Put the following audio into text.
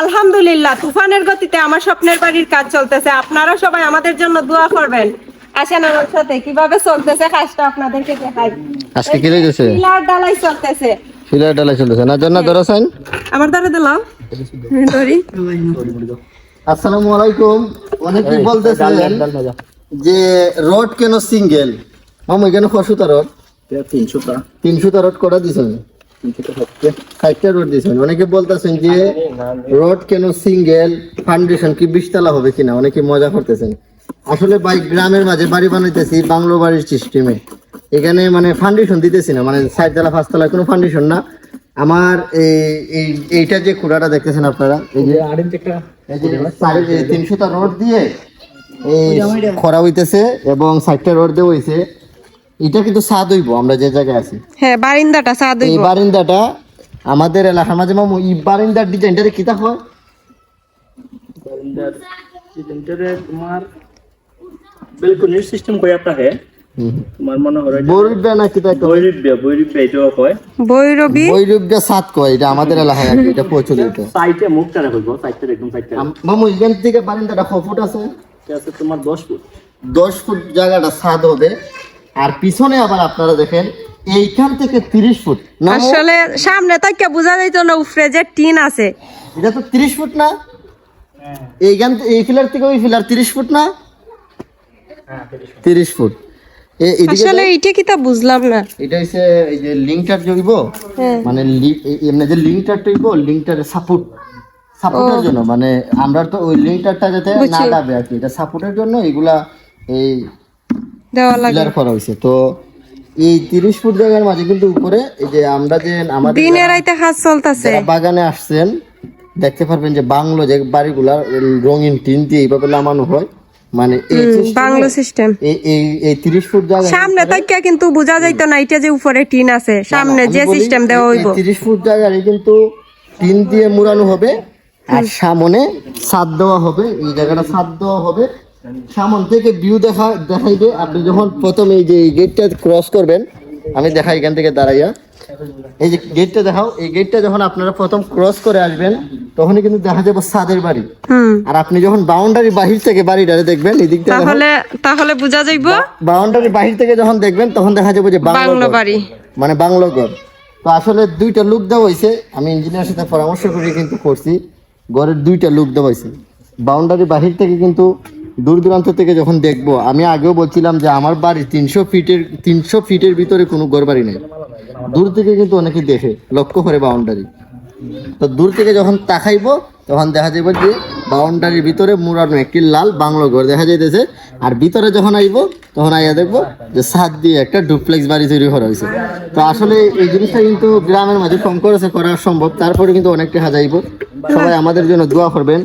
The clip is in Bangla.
আলহামদুলিল্লাহ তুফানের গতিতে আমার স্বপ্নের বাড়ির কাজ চলতেছে। আপনারা সবাই আমাদের জন্য দোয়া করবেন। আসেন আমার সাথে কীভাবে চলতেছে কাজটা আপনাদেরকে দেখাই। আজকে কি লেগেছে? পিলার ডালাই চলতেছে। ফিলার ডালা চলতেছে। না জন্য ধরো আমার দ্বারা দিলাম ধরি। আসসালামু আলাইকুম। অনেকেই বলতেছেন যে রড কেন সিঙ্গেল? মামু কেন কসুতা রড? তিনশোটা তিনশোটা রড কটা দিছেন? মানে মানে আমার এই, এই- এইটা যে খুঁড়াটা দেখতেছেন আপনারা? তিনশোটা রড দিয়ে খরা হইতেছে এবং ষাটটা রড দিয়ে হইছে। এটা কিন্তু সাদ হইব আমরা যে জায়গায় আছি। হ্যাঁ বারিন্দাটা সাদ এই বারিন্দাটা আমাদের এলাকার মাঝে মামু এই বারিন্দার ডিজাইনটা কিতা হয়। তোমার বেলকনির সিস্টেম কয় একটা হে? তোমার মনে হয় বৈরুব্যা না কিতা একটা বৈরিব্য বৈরিব্য এটাও কয়। বৈরবী? বৈরুব্যা সাত কয় এটা আমাদের এলাকায় কি, এটা প্রচলিত। সাইটে মুখটা রাখব সাইটটা একদম সাইটটা মামু এখান থেকে বারিন্দাটা ক ফুট আছে? আছে তোমার দশ ফুট। দশ ফুট জায়গাটা সাদ হবে। আর পিছনে আবার আপনারা দেখেন এইখান থেকে তিরিশ ফুট। না মামু? আসলে সামনে তাকে বোঝা যাইতো না উপরে যে টিন আছে। এটা তো তিরিশ ফুট না? এইখান এই ফিলার থেকে ওই ফিলার তিরিশ ফুট না? তিরিশ ফুট। আসলে এইটা কি তা বুঝলাম না। এটা এই যে জইব হ্যাঁ। মানে এমনি যে সাপোর্ট। সাপোর্টের জন্য মানে আমরা তো ওই লিঙ্কটারটা যাতে না। দাবে আর কি। এটা সাপোর্টের জন্য এগুলা এই দেওয়া লাগে। করা হয়েছে। তো এই তিরিশ ফুট জায়গার মাঝে কিন্তু উপরে এই যে আমরা যে আমাদের দিনের রাইতে কাজ চলতেছে। বাগানে আসছেন দেখতে পারবেন যে বাংলো যে বাড়িগুলা রঙিন টিন দিয়ে এইভাবে লামানো হয়। মানে এই বাংলো সিস্টেম। এই এই এই তিরিশ ফুট জায়গা সামনে তাকে কিন্তু বোঝা যাইতো না এটা যে উপরে টিন আছে। সামনে যে সিস্টেম দেওয়া হইব। তিরিশ ফুট জায়গায় কিন্তু টিন দিয়ে মুড়ানো হবে আর সামনে ছাদ দেওয়া হবে এই জায়গাটা ছাদ দেওয়া হবে। সামন থেকে ভিউ দেখা দেখাইবে। আপনি যখন প্রথম এই যে গেটটা ক্রস করবেন আমি দেখাই এখান থেকে দাঁড়াইয়া। এই যে গেটটা দেখাও এই গেটটা যখন আপনারা প্রথম ক্রস করে আসবেন তখনই কিন্তু দেখা যাবে ছাদের বাড়ি। আর আপনি যখন বাউন্ডারি বাহির থেকে বাড়িটারে দেখবেন এই দিকটা তাহলে তাহলে বোঝা যাইব? বাউন্ডারি বাহির থেকে যখন দেখবেন তখন দেখা যাবে যে বাংলো বাংলো বাড়ি। মানে বাংলো ঘর তো আসলে দুইটা লুক দেওয়া হয়েছে আমি ইঞ্জিনিয়ার সাথে পরামর্শ করে কিন্তু করছি। ঘরের দুইটা লুক দেওয়া হয়েছে বাউন্ডারি বাহির থেকে কিন্তু দূর দূরান্ত থেকে যখন দেখব, আমি আগেও বলছিলাম যে আমার বাড়ি তিনশো ফিটের তিনশো ফিটের ভিতরে কোনো ঘর বাড়ি নেই। দূর থেকে কিন্তু অনেকে দেখে, লক্ষ্য করে বাউন্ডারি তো দূর থেকে যখন তাকাইবো, তখন দেখা যাবে যে বাউন্ডারির ভিতরে মুড়ানো একটি লাল বাংলো ঘর দেখা যাইতেছে। আর ভিতরে যখন আইবো, তখন আইয়া দেখব যে ছাদ দিয়ে একটা ডুপ্লেক্স বাড়ি তৈরি করা হয়েছে। তো আসলে এই জিনিসটা কিন্তু গ্রামের মাঝে কম খরচে করা সম্ভব। তারপরে কিন্তু অনেকটা হাজাইব। সবাই আমাদের জন্য দোয়া করবেন।